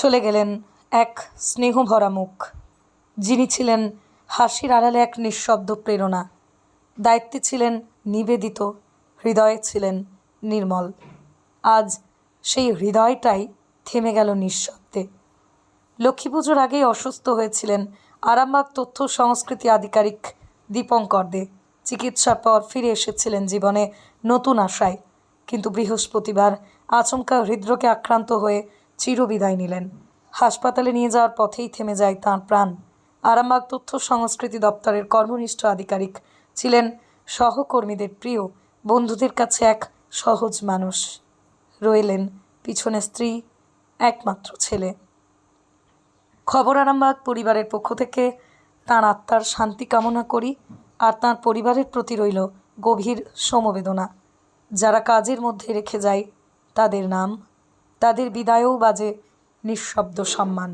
চলে গেলেন এক স্নেহভরা মুখ। যিনি ছিলেন হাসির আড়ালে এক নিঃশব্দ প্রেরণা। দায়িত্বে ছিলেন নিবেদিত, হৃদয়ে ছিলেন নির্মল। আজ সেই হৃদয়টাই থেমে গেল নিঃশব্দে। লক্ষ্মী পুজোর আগেই অসুস্থ হয়েছিলেন আরামবাগ তথ্য সংস্কৃতি আধিকারিক দীপঙ্কর দে। চিকিৎসার পর ফিরে এসেছিলেন জীবনে নতুন আশায়। কিন্তু বৃহস্পতিবার আচমকা হৃদরোগে আক্রান্ত হয়ে চিরবিদায় নিলেন। হাসপাতালে নিয়ে যাওয়ার পথেই থেমে যায় তাঁর প্রাণ। আরামবাগ তথ্য সংস্কৃতি দপ্তরের কর্মনিষ্ঠ আধিকারিক ছিলেন সহকর্মীদের প্রিয়, বন্ধুদের কাছে এক সহজ মানুষ। রইলেন পিছনে স্ত্রী, একমাত্র ছেলে। খবর আরামবাগ পরিবারের পক্ষ থেকে, তাঁর আত্মার শান্তি কামনা করি, আর তাঁর পরিবারের প্রতি রইল গভীর সমবেদনা। যারা কাজের মধ্যে রেখে যায়, তাদের নাম তাদের বিদায়ও বাজে নিঃশব্দ সম্মান।